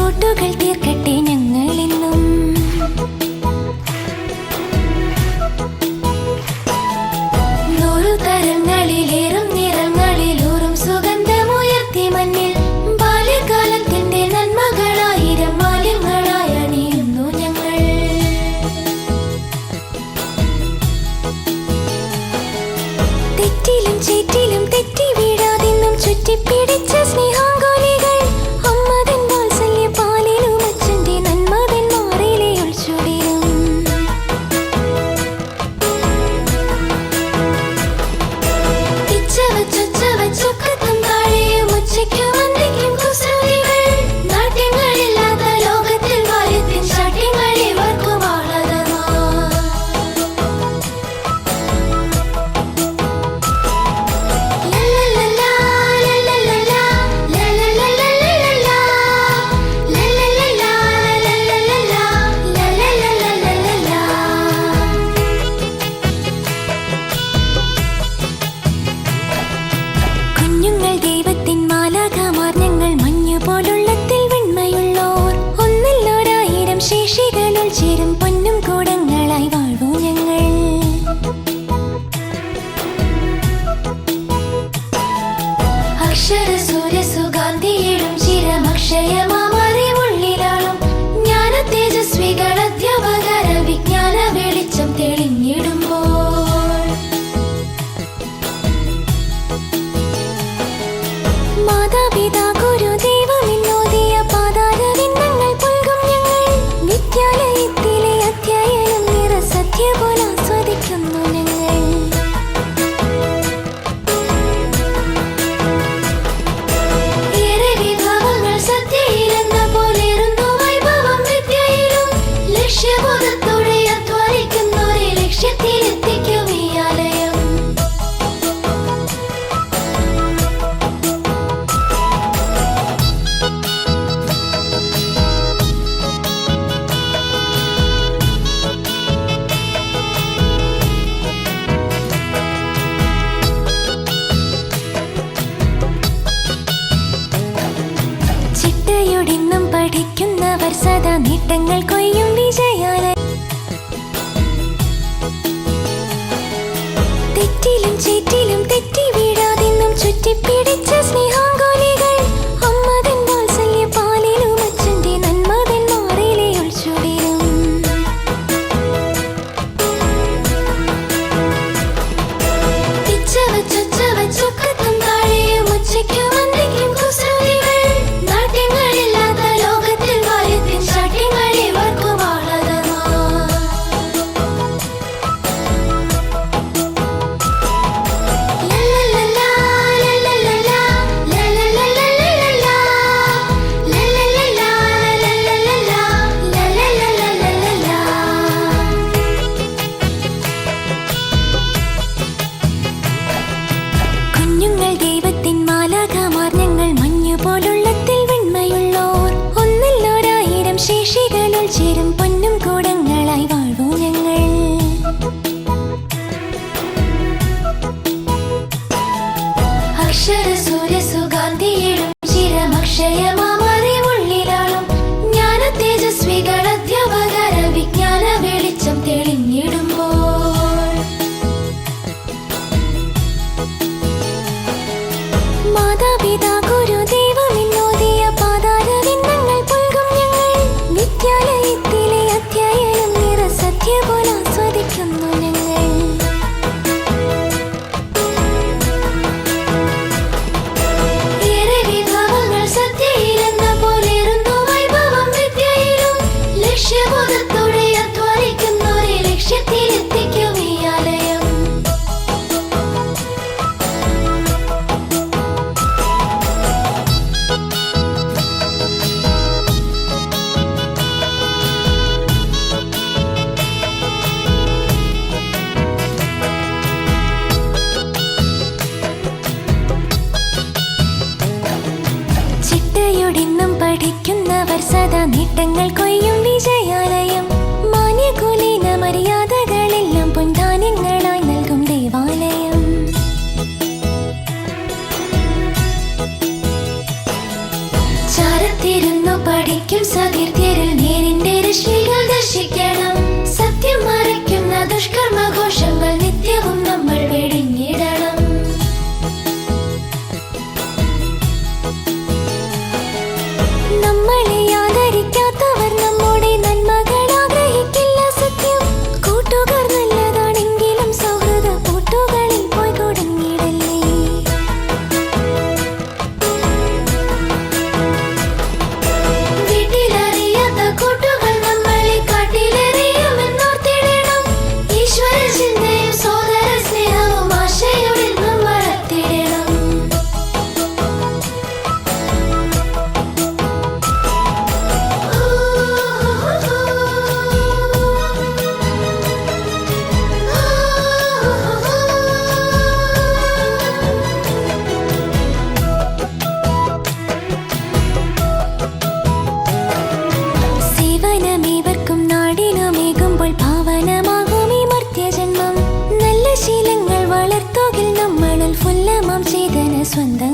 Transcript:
കൂട്ടുകൾ തീർക്കട്ടെ ഞങ്ങളിന്നും माता पिता en el corazón. りくんのね നേട്ടങ്ങൾ കൊയ്യും വിജയ. 算的。